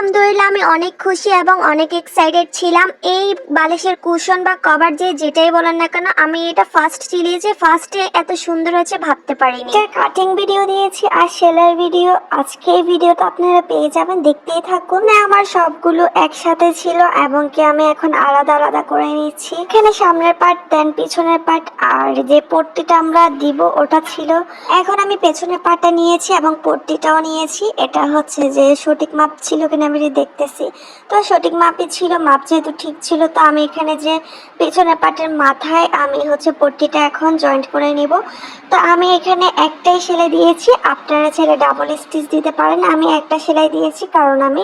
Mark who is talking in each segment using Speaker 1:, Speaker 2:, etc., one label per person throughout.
Speaker 1: আলহামদুলিল্লাহ আমি অনেক খুশি এবং অনেক এক্সাইটেড ছিলাম। এই বালিশের কুশন বা কভার যে যেটাই বলেন না কেন, আমি এটা ফার্স্ট চিলিয়েছি ফার্স্টে এত সুন্দর হয়েছে ভাবতে পারিনি। এটা কাটিং ভিডিও দিয়েছি আর সেলার ভিডিও আজকে এই ভিডিওটা আপনারা পেয়ে যাবেন, দেখতেই থাকুন। না আমার সবগুলো একসাথে ছিল এবং কি আমি এখন আলাদা আলাদা করে নিচ্ছি। এখানে সামনের পার্ট দেন পিছনের পার্ট আর যে পট্টিটা আমরা দিব ওটা ছিল। এখন আমি পেছনের পার্টটা নিয়েছি এবং পট্টিটাও নিয়েছি। এটা হচ্ছে যে সঠিক মাপ ছিল কিনা আমি দেখতেছি। তো সঠিক মাপই ছিল, মাপ যেহেতু ঠিক ছিল, তো আমি এখানে যে পেছনের পাটের মাথায় আমি হচ্ছে পট্টিটা এখন জয়েন্ট করে নিব। তো আমি এখানে একটাই সেলাই দিয়েছি। আপনারা ছেলে ডাবল স্টিচ দিতে পারেন। আমি একটা সেলাই দিয়েছি, কারণ আমি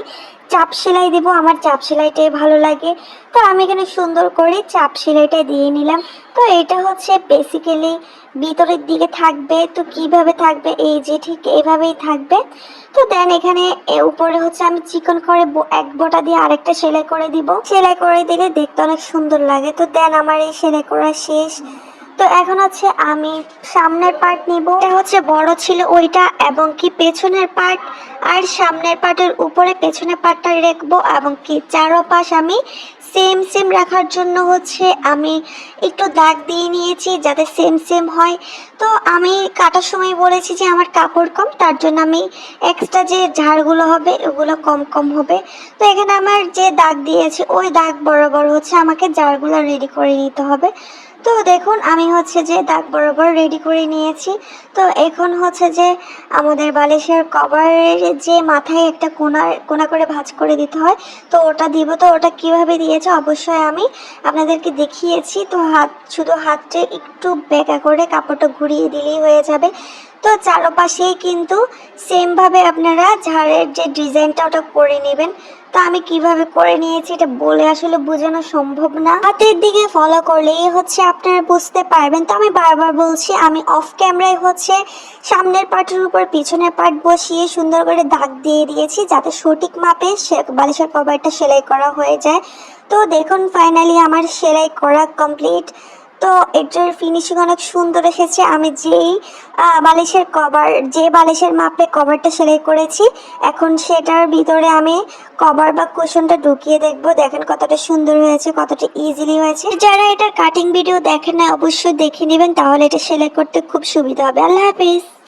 Speaker 1: চাপ সেলাই দিব, আমার চাপ সেলাইটাই ভালো লাগে। তো আমি এখানে সুন্দর করে চাপ সেলাইটা দিয়ে নিলাম। তো এটা হচ্ছে বেসিক্যালি ভিতরের দিকে থাকবে। তো কীভাবে থাকবে? এই যে ঠিক এইভাবেই থাকবে। তো দেন এখানে উপরে হচ্ছে আমি চিকন করে এক বোটা দিয়ে আরেকটা সেলাই করে দিব। সেলাই করে দিলে দেখতে অনেক সুন্দর লাগে। তো দেন আমার এই সেলাই করা শেষ। তো এখন হচ্ছে আমি সামনের পার্ট নিব। এটা হচ্ছে বড় ছিল ওইটা এবং কি পেছনের পার্ট আর সামনের পার্টের উপরে পেছনের পার্টটা রাখব এবং কি চারোপাশ আমি সেম সেম রাখার জন্য হচ্ছে আমি একটু দাগ দিয়ে নিয়েছি যাতে সেম সেম হয়। তো আমি কাটার সময় বলেছি যে আমার কাপড় কম, তার জন্য আমি এক্সট্রা যে ঝাড়গুলো হবে, ওগুলো কম কম হবে। তো এখানে আমার যে দাগ দিয়েছি, ওই দাগ বরাবর হচ্ছে আমাকে ঝাড়গুলো রেডি করে নিতে হবে। তো দেখুন, আমি হচ্ছে যে দাগ বরাবর রেডি করে নিয়েছি। তো এখন হচ্ছে যে আমাদের বালিশের কভারের যে মাথায় একটা কোনা কোনা করে ভাজ করে দিতে হয়, তো ওটা দিব। তো ওটা কীভাবে দিয়েছে অবশ্যই আমি আপনাদেরকে দেখিয়েছি। তো হাত, শুধু হাতটা একটু বেঁকা করে কাপড়টা ঘুরিয়ে দিলেই হয়ে যাবে। তো চারপাশেই কিন্তু সেমভাবে আপনারা ঝাড়ের যে ডিজাইনটা ওটা করে নেবেন। তো আমি কীভাবে করে নিয়েছি এটা বলে আসলে বোঝানো সম্ভব না। হাতের দিকে ফলো করলেই হচ্ছে আপনারা বুঝতে পারবেন। তো আমি বারবার বলছি, আমি অফ ক্যামেরায় হচ্ছে সামনের পার্টের উপর পিছনের পার্ট বসিয়ে সুন্দর করে দাগ দিয়ে দিয়েছি যাতে সঠিক মাপে বালিশের কভারটা সেলাই করা হয়ে যায়। তো দেখুন ফাইনালি আমার সেলাই করা কমপ্লিট তো এটার ফিনিশিং অনেক সুন্দর এসেছে। আমি যেই বালিশের কভার যে বালিশের মাপে কভারটা সেলাই করেছি, এখন সেটার ভিতরে আমি কভার বা কুশনটা ঢুকিয়ে দেখব। দেখেন কতটা সুন্দর হয়েছে, কতটা ইজিলি হয়েছে। যারা এটার কাটিং ভিডিও দেখেন না, অবশ্যই দেখে নেবেন, তাহলে এটা সেলাই করতে খুব সুবিধা হবে। আল্লাহ হাফিজ।